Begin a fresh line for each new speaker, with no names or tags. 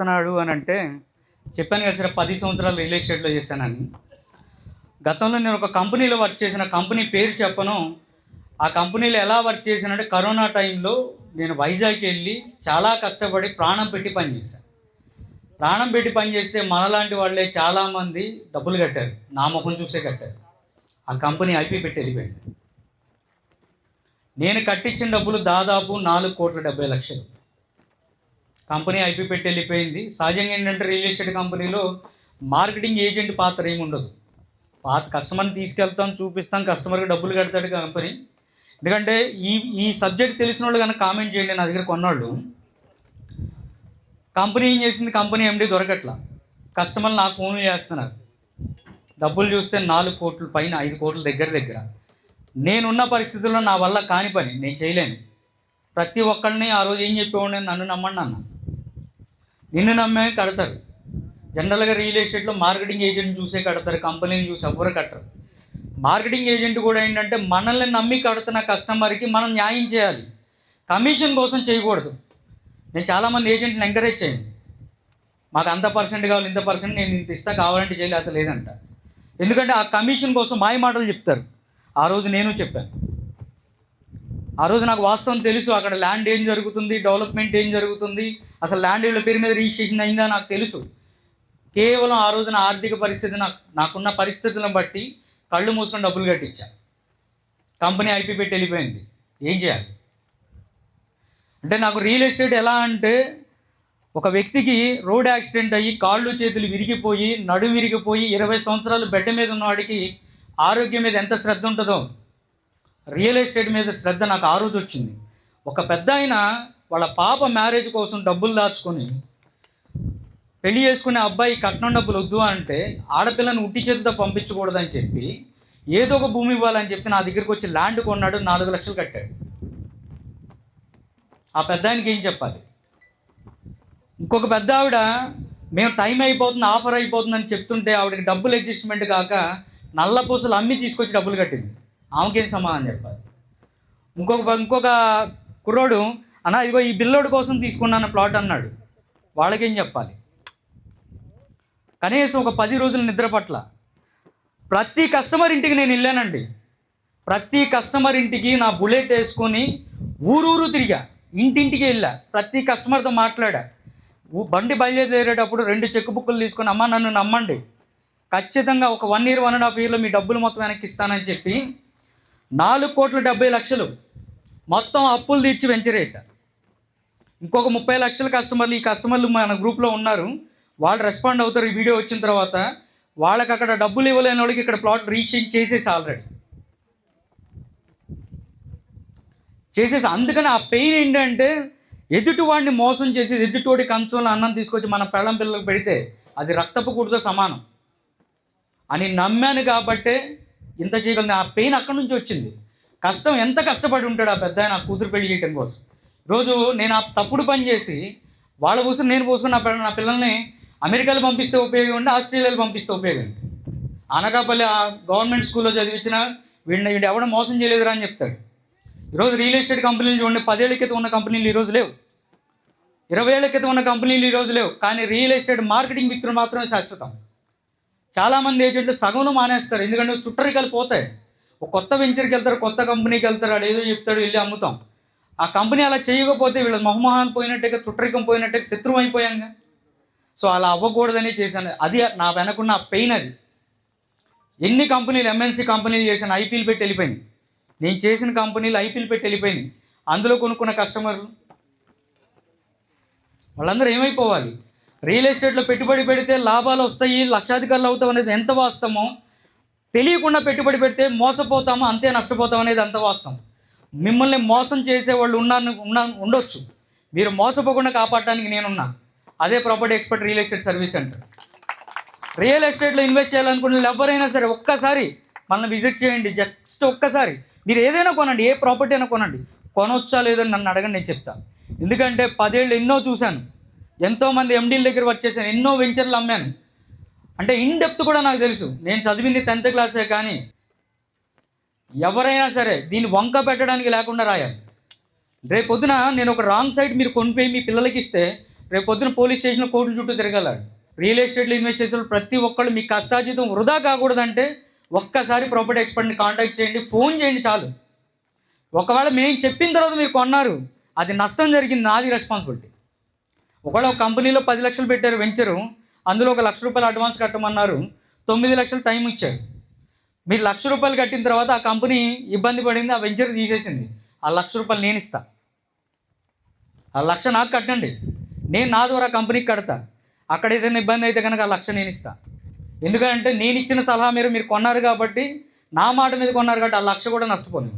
చేస్తున్నాడు అని అంటే చెప్పాను కదా సార్ పది సంవత్సరాలు రియల్ ఎస్టేట్లో చేశానని. గతంలో నేను ఒక కంపెనీలో వర్క్ చేసిన కంపెనీ పేరు చెప్పను. ఆ కంపెనీలో ఎలా వర్క్ చేశానంటే కరోనా టైంలో నేను వైజాగ్కి వెళ్ళి చాలా కష్టపడి ప్రాణం పెట్టి పనిచేశాను ప్రాణం పెట్టి పనిచేస్తే మనలాంటి వాళ్ళే చాలామంది డబ్బులు కట్టారు. నా ముఖం చూసే కట్టారు. ఆ కంపెనీ ఐపీ పెట్టి వెళ్ళిపోయింది. నేను కట్టించిన డబ్బులు దాదాపు నాలుగు కోట్ల డెబ్బై లక్షలు. కంపెనీ ఐపీ పెట్టి వెళ్ళిపోయింది. సహజంగా ఏంటంటే రియల్ ఎస్టేట్ కంపెనీలో మార్కెటింగ్ ఏజెంట్ పాత్ర ఏమి ఉండదు. పాత కస్టమర్ని తీసుకెళ్తాం చూపిస్తాం కస్టమర్కి డబ్బులు కడతాడు కంపెనీ. ఎందుకంటే ఈ ఈ సబ్జెక్ట్ తెలిసిన వాళ్ళు కనుక కామెంట్ చేయండి నా దగ్గర కొన్నాళ్ళు. కంపెనీ ఏం చేసింది? కంపెనీ ఎండి దొరకట్లా. కస్టమర్లు నాకు ఫోన్లు చేస్తున్నారు. డబ్బులు చూస్తే నాలుగు కోట్ల పైన ఐదు కోట్ల దగ్గర దగ్గర. నేనున్న పరిస్థితుల్లో నా వల్ల కాని పని నేను చేయలేను. ప్రతి ఒక్కరిని ఆ రోజు ఏం చెప్పేవాడిని? నన్ను నమ్మండి అన్నాను నిన్ను నమ్మే కడతారు. జనరల్గా రియల్ ఎస్టేట్లో మార్కెటింగ్ ఏజెంట్ చూసే కడతారు కంపెనీని చూసి ఎవ్వరు కట్టరు. మార్కెటింగ్ ఏజెంట్ కూడా ఏంటంటే మనల్ని నమ్మి కడుతున్న కస్టమర్కి మనం న్యాయం చేయాలి. కమిషన్ కోసం చేయకూడదు. నేను చాలామంది ఏజెంట్ని ఎంకరేజ్ చేయను. మాకు అంత పర్సెంట్ కావాలి ఇంత పర్సెంట్ నేను ఇంత ఇస్తా కావాలంటే చేయలేక లేదంట. ఎందుకంటే ఆ కమిషన్ కోసం మాయ మాటలు చెప్తారు. ఆ రోజు నేను చెప్పాను. ఆ రోజు నాకు వాస్తవం తెలుసు అక్కడ ల్యాండ్ ఏం జరుగుతుంది డెవలప్మెంట్ ఏం జరుగుతుంది అసలు ల్యాండ్ వీళ్ళ పేరు మీద రిజిస్ట్రేషన్ అయిందా నాకు తెలుసు. కేవలం ఆ రోజున ఆర్థిక పరిస్థితి నాకు నాకున్న పరిస్థితులను బట్టి కళ్ళు మూసుకొని డబ్బులు కట్టించా. కంపెనీ ఐపీ పెట్టి వెళ్ళిపోయింది. ఏం చేయాలి? అంటే నాకు రియల్ ఎస్టేట్ ఎలా అంటే ఒక వ్యక్తికి రోడ్ యాక్సిడెంట్ అయ్యి కాళ్ళు చేతులు విరిగిపోయి నడు విరిగిపోయి ఇరవై సంవత్సరాలు బెడ్ మీద ఉన్నవాడికి ఆరోగ్యం మీద ఎంత శ్రద్ధ ఉంటుందో రియల్ ఎస్టేట్ మీద శ్రద్ధ నాకు ఆ రోజు వచ్చింది. ఒక పెద్ద ఆయన వాళ్ళ పాప మ్యారేజ్ కోసం డబ్బులు దాచుకొని పెళ్ళి చేసుకునే అబ్బాయి కట్నం డబ్బులు వద్దు అంటే ఆడపిల్లని ఉట్టి చేతితో పంపించకూడదని చెప్పి ఏదో ఒక భూమి ఇవ్వాలని చెప్పి నా దగ్గరికి వచ్చి ల్యాండ్ కొన్నాడు నాలుగు లక్షలు కట్టాడు. ఆ పెద్ద ఆయనకి ఏం చెప్పాలి? ఇంకొక పెద్ద ఆవిడ మేము టైం అయిపోతుంది ఆఫర్ అయిపోతుందని చెప్తుంటే ఆవిడకి డబ్బులు అడ్జస్ట్మెంట్ కాక నల్ల పూసలు అమ్మి తీసుకొచ్చి డబ్బులు కట్టింది. ఆమెకేం సమాధానం చెప్పాలి? ఇంకొక ఇంకొక కుర్రోడు అన్న ఇదిగో ఈ బిల్లోడు కోసం తీసుకున్నాను ప్లాట్ అన్నాడు. వాళ్ళకేం చెప్పాలి? కనీసం ఒక పది రోజులు నిద్ర పట్ల. ప్రతి కస్టమర్ ఇంటికి నేను వెళ్ళానండి. ప్రతి కస్టమర్ ఇంటికి నా బుల్లెట్ వేసుకొని ఊరూరు తిరిగా. ఇంటింటికి వెళ్ళా. ప్రతి కస్టమర్తో మాట్లాడా. బండి బయలుదేరేటప్పుడు రెండు చెక్ బుక్కులు తీసుకొని అమ్మ నన్ను నమ్మండి. ఖచ్చితంగా ఒక one year one and half ఇయర్లో మీ డబ్బులు మొత్తం వెనక్కి ఇస్తానని చెప్పి నాలుగు కోట్ల డెబ్బై లక్షలు మొత్తం అప్పులు తీర్చి వెంచరేశారు ఇంకొక ముప్పై లక్షల కస్టమర్లు ఈ కస్టమర్లు మన గ్రూప్లో ఉన్నారు. వాళ్ళు రెస్పాండ్ అవుతారు. ఈ వీడియో వచ్చిన తర్వాత వాళ్ళకి అక్కడ డబ్బులు ఇవ్వలేని వాళ్ళకి ఇక్కడ ప్లాట్ రీచింగ్ చేసేసి ఆల్రెడీ చేసేసి అందుకని ఆ పెయిన్ ఏంటంటే ఎదుటివాడిని మోసం చేసి ఎదుటివాడి కంచంలో అన్నం తీసుకొచ్చి మన పెళ్ళం పిల్లలకు పెడితే అది రక్తపు కూడుతో సమానం. అని నమ్మాను కాబట్టే ఇంత చేయగలను ఆ పెయిన్ అక్కడి నుంచి వచ్చింది. కష్టం ఎంత కష్టపడి ఉంటాడు ఆ పెద్ద ఆయన ఆ కూతురు పెళ్ళి చేయడం కోసం. రోజు నేను ఆ తప్పుడు పని చేసి వాళ్ళ కోసం నేను పోసుకుని నా నా పిల్లల్ని అమెరికాలో పంపిస్తే ఉపయోగం ఉండి ఆస్ట్రేలియాలో పంపిస్తే ఉపయోగం. ఉంది అనకాపల్లి ఆ గవర్నమెంట్ స్కూల్లో చదివించిన వీడిని వీడు ఎవడో మోసం చేయలేదురా అని చెప్తాడు. ఈరోజు రియల్ ఎస్టేట్ కంపెనీలు చూడండి పదేళ్ళ క్రితం ఉన్న కంపెనీలు ఈరోజు లేవు. ఇరవై ఏళ్ళ క్రితం ఉన్న కంపెనీలు ఈరోజు లేవు. కానీ రియల్ ఎస్టేట్ మార్కెటింగ్ మిత్రులు మాత్రమే శాశ్వతం. చాలామంది ఏజెంట్లు సగంలో మానేస్తారు. ఎందుకంటే చుట్టరికలు పోతాయి. ఒక కొత్త వెంచర్కి వెళ్తారు కొత్త కంపెనీకి వెళ్తారు వాడు ఏదో చెప్తాడు వెళ్ళి అమ్ముతాం. ఆ కంపెనీ అలా చేయకపోతే వీళ్ళ మొహమోహాలు పోయినట్టుగా చుట్టరికం పోయినట్టుగా శత్రువు అయిపోయాంగా. సో అలా అవ్వకూడదని చేశాను. అది నా వెనకున్న పెయిన్ అది. ఎన్ని కంపెనీలు ఎంఎన్సీ కంపెనీలు చేశాను ఐపీఎల్ పెట్టి వెళ్ళిపోయినాయి. నేను చేసిన కంపెనీలు ఐపీఎల్ పెట్టి వెళ్ళిపోయినాయి. అందులో కొనుక్కున్న కస్టమర్లు. వాళ్ళందరూ ఏమైపోవాలి? రియల్ ఎస్టేట్లో పెట్టుబడి పెడితే లాభాలు వస్తాయి లక్షాధికారులు అవుతాం అనేది ఎంత వాస్తవమో తెలియకుండా పెట్టుబడి పెడితే మోసపోతాము అంతే నష్టపోతాం అనేది అంత వాస్తవం. మిమ్మల్ని మోసం చేసే వాళ్ళు ఉన్నాను ఉన్నా ఉండొచ్చు. మీరు మోసపోకుండా కాపాడటానికి నేనున్నా. అదే property expert real estate service centre. Real ఎస్టేట్లో ఇన్వెస్ట్ చేయాలనుకున్న వాళ్ళు ఎవరైనా సరే ఒక్కసారి మనల్ని విజిట్ చేయండి జస్ట్ ఒక్కసారి. మీరు ఏదైనా కొనండి ఏ ప్రాపర్టీ అయినా కొనండి. కొనొచ్చా లేదో నన్ను అడగండి నేను చెప్తాను ఎందుకంటే పదేళ్ళు ఎన్నో చూశాను. ఎంతోమంది ఎండీల దగ్గర వర్క్ చేశాను ఎన్నో వెంచర్లు అమ్మాను. అంటే ఇన్ డెప్త్ కూడా నాకు తెలుసు. నేను చదివింది టెన్త్ క్లాసే కానీ ఎవరైనా సరే దీన్ని వంక పెట్టడానికి లేకుండా రాయాలి. రేపు పొద్దున నేను ఒక రాంగ్ సైడ్ మీరు కొనిపోయి మీ పిల్లలకి ఇస్తే రేపు పొద్దున పోలీస్ స్టేషన్ కోర్టుల చుట్టూ తిరగలడు రియల్ ఎస్టేట్లో ఇన్వెస్ట్ చేసే ప్రతి ఒక్కళ్ళు మీ కష్టాజీతం వృధా కాకూడదంటే ఒక్కసారి ప్రాపర్టీ ఎక్స్పర్ట్ని కాంటాక్ట్ చేయండి ఫోన్ చేయండి చాలు. ఒకవేళ మేము చెప్పిన తర్వాత మీరు కొన్నారు అది నష్టం జరిగింది నాది రెస్పాన్సిబిలిటీ ఒకవేళ ఒక కంపెనీలో పది లక్షలు పెట్టారు వెంచరు అందులో ఒక లక్ష రూపాయలు అడ్వాన్స్ కట్టమన్నారు తొమ్మిది లక్షలు టైం ఇచ్చారు. మీరు లక్ష రూపాయలు కట్టిన తర్వాత ఆ కంపెనీ ఇబ్బంది పడింది ఆ వెంచర్ తీసేసింది. ఆ లక్ష రూపాయలు నేను ఇస్తా. ఆ లక్ష నాకు కట్టండి. నేను నా ద్వారా కంపెనీకి కడతా. అక్కడ ఏదైనా ఇబ్బంది అయితే కనుక ఆ లక్ష నేను ఇస్తా. ఎందుకంటే నేను ఇచ్చిన సలహా మీరు మీరు కొన్నారు కాబట్టి నా మాట మీద కొన్నారు కాబట్టి ఆ లక్ష కూడా నష్టపోయింది